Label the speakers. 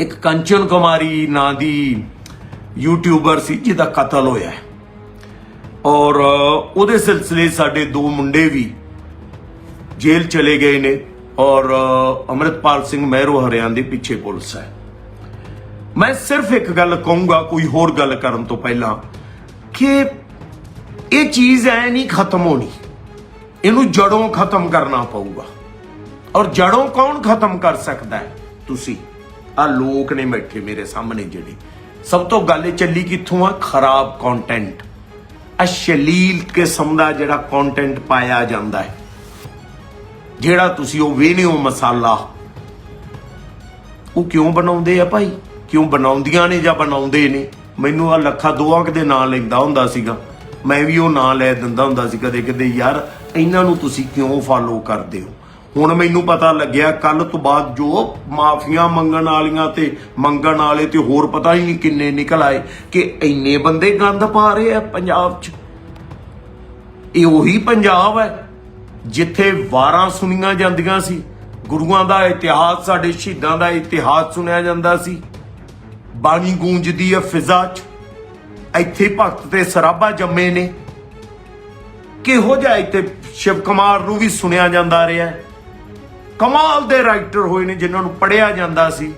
Speaker 1: ਇੱਕ ਕੰਚਨ ਕੁਮਾਰੀ ਨਾਂ ਦੀ ਯੂਟਿਊਬਰ ਸੀ ਜਿਹਦਾ ਕਤਲ ਹੋਇਆ ਔਰ ਉਹਦੇ ਸਿਲਸਿਲੇ ਸਾਡੇ ਦੋ ਮੁੰਡੇ ਵੀ ਜੇਲ੍ਹ ਚਲੇ ਗਏ ਨੇ। ਔਰ ਅ, ਅੰਮ੍ਰਿਤਪਾਲ ਸਿੰਘ ਮਹਿਰੋ ਹਰਿਆਣ ਦੇ ਪਿੱਛੇ ਪੁਲਿਸ ਹੈ। ਮੈਂ ਸਿਰਫ ਇੱਕ ਗੱਲ ਕਹੂੰਗਾ ਕੋਈ ਹੋਰ ਗੱਲ ਕਰਨ ਤੋਂ ਪਹਿਲਾਂ ਕਿ ਇਹ ਚੀਜ਼ ਐ ਨਹੀਂ ਖਤਮ ਹੋਣੀ। ਇਹਨੂੰ ਜੜੋਂ ਖਤਮ ਕਰਨਾ ਪਊਗਾ। ਔਰ ਜੜੋਂ ਕੌਣ ਖਤਮ ਕਰ ਸਕਦਾ ਹੈ? ਤੁਸੀਂ। ਆ ਲੋਕ ਨੇ ਬੈਠੇ ਮੇਰੇ ਸਾਹਮਣੇ ਜਿਹੜੇ। ਸਭ ਤੋਂ ਗੱਲ ਇਹ ਚੱਲੀ ਕਿੱਥੋਂ ਆ? ਖਰਾਬ ਕੰਟੈਂਟ ਅਸ਼ਲੀਲ ਕਿਸਮ ਦਾ ਜਿਹੜਾ ਕੰਟੈਂਟ ਪਾਇਆ ਜਾਂਦਾ ਹੈ। ਜਿਹੜਾ ਤੁਸੀਂ ਉਹ ਵੇਹਨੇ ਹੋ ਮਸਾਲਾ। ਉਹ ਕਿਉਂ ਬਣਾਉਂਦੇ ਆ ਭਾਈ? ਕਿਉਂ ਬਣਾਉਂਦੀਆਂ ਨੇ ਜਾਂ ਬਣਾਉਂਦੇ ਨੇ? ਮੈਨੂੰ ਆ ਲੱਖਾ ਦੋਆਂ ਦੇ ਨਾਂ ਲੈਂਦਾ ਹੁੰਦਾ ਸੀਗਾ। ਮੈਂ ਵੀ ਉਹ ਨਾਂ ਲੈ ਦਿੰਦਾ ਹੁੰਦਾ ਸੀ ਕਦੇ ਕਦੇ ਯਾਰ, ਇਹਨਾਂ ਨੂੰ ਤੁਸੀਂ ਕਿਉਂ ਫਾਲੋ ਕਰਦੇ ਹੋ? ਹੁਣ ਮੈਨੂੰ ਪਤਾ ਲੱਗਿਆ ਕੱਲ ਤੋਂ ਬਾਅਦ ਜੋ ਮਾਫੀਆਂ ਮੰਗਣ ਵਾਲੀਆਂ ਤੇ ਮੰਗਣ ਵਾਲੇ ਤੇ ਹੋਰ ਪਤਾ ਹੀ ਨਹੀਂ ਕਿੰਨੇ ਨਿਕਲ ਆਏ ਕਿ ਇੰਨੇ ਬੰਦੇ ਗੰਦ ਪਾ ਰਹੇ ਆ ਪੰਜਾਬ 'ਚ। ਇਹ ਉਹੀ ਪੰਜਾਬ ਹੈ ਜਿੱਥੇ ਵਾਰਾਂ ਸੁਣੀਆਂ ਜਾਂਦੀਆਂ ਸੀ। ਗੁਰੂਆਂ ਦਾ ਇਤਿਹਾਸ, ਸਾਡੇ ਸ਼ਹੀਦਾਂ ਦਾ ਇਤਿਹਾਸ ਸੁਣਿਆ ਜਾਂਦਾ ਸੀ। ਬਾਣੀ ਗੂੰਜਦੀ ਹੈ ਫਿਜ਼ਾ 'ਚ। ਇੱਥੇ ਭਗਤ ਤੇ ਸਰਾਭਾ ਜੰਮੇ ਨੇ। ਕਿਹੋ ਜਿਹਾ ਇੱਥੇ ਸ਼ਿਵ ਕੁਮਾਰ ਨੂੰ ਵੀ ਸੁਣਿਆ ਜਾਂਦਾ ਰਿਹਾ ਹੈ। ਕਮਾਲ ਦੇ ਰਾਈਟਰ ਹੋਏ ਨੇ ਜਿਨ੍ਹਾਂ ਨੂੰ ਪੜਿਆ ਜਾਂਦਾ ਸੀ।